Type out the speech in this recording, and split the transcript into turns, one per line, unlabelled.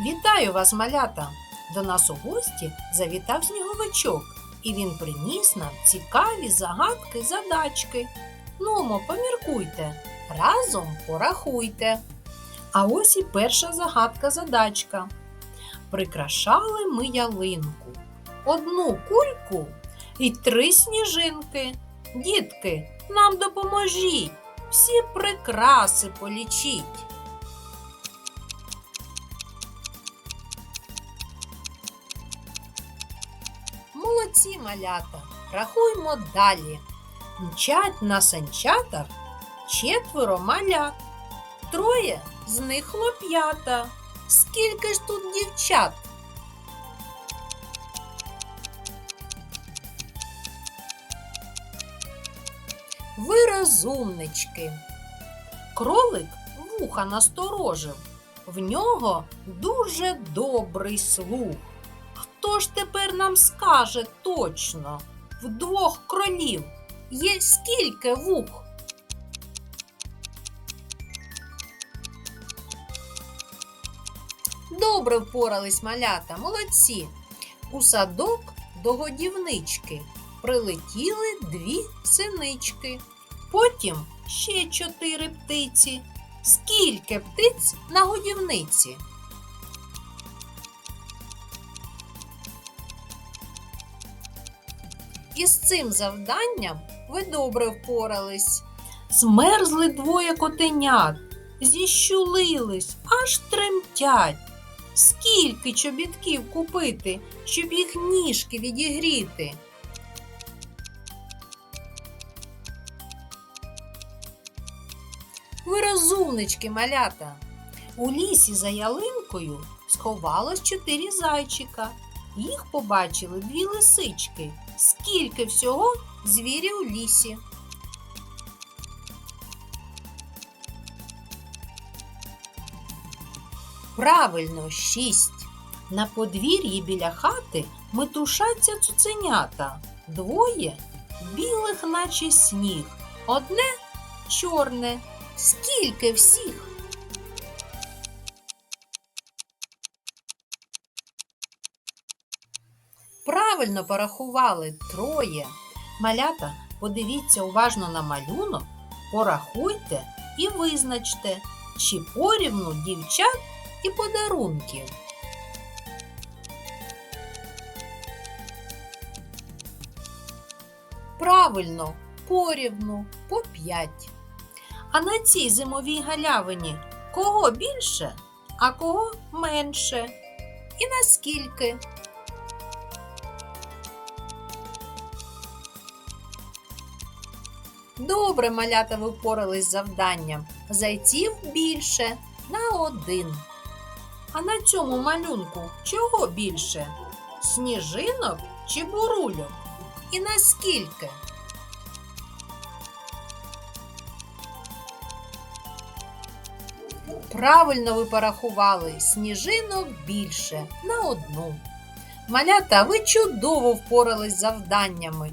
Вітаю вас, малята! До нас у гості завітав сніговичок, і він приніс нам цікаві загадки задачки. Нумо, поміркуйте, разом порахуйте. А ось і перша загадка задачка. Прикрашали ми ялинку, одну кульку і три сніжинки. Дітки, нам допоможіть, всі прикраси полічіть. Молодці малята, рахуймо далі. Мчать на санчатах четверо малят. Троє з них хлоп'ята. Скільки ж тут дівчат? Ви розумнички. Кролик вуха насторожив. В нього дуже добрий слух. Хто ж тепер нам скаже точно? В двох кролів є скільки вух? Добре впорались малята, молодці. У садок до годівнички прилетіли дві синички. Потім ще чотири птиці. Скільки птиць на годівниці? Із цим завданням ви добре впорались. Змерзли двоє котенят, зіщулились, аж тремтять. Скільки чобітків купити, щоб їх ніжки відігріти? Ви розумнички, малята. У лісі за ялинкою сховалось чотири зайчика. Їх побачили дві лисички. Скільки всього звірів у лісі? Правильно, шість. На подвір'ї біля хати метушаться цуценята. Двоє білих, наче сніг, одне чорне. Скільки всіх? Правильно порахували троє. Малята, подивіться уважно на малюнок, порахуйте і визначте, чи порівну дівчат і подарунків. Правильно, порівну по п'ять. А на цій зимовій галявині кого більше, а кого менше? І наскільки? Добре, малята, ви впорались з завданням. Зайців більше на один. А на цьому малюнку чого більше? Сніжинок чи бурульок? І наскільки? Правильно ви порахували сніжинок більше на одну. Малята, ви чудово впорались з завданнями.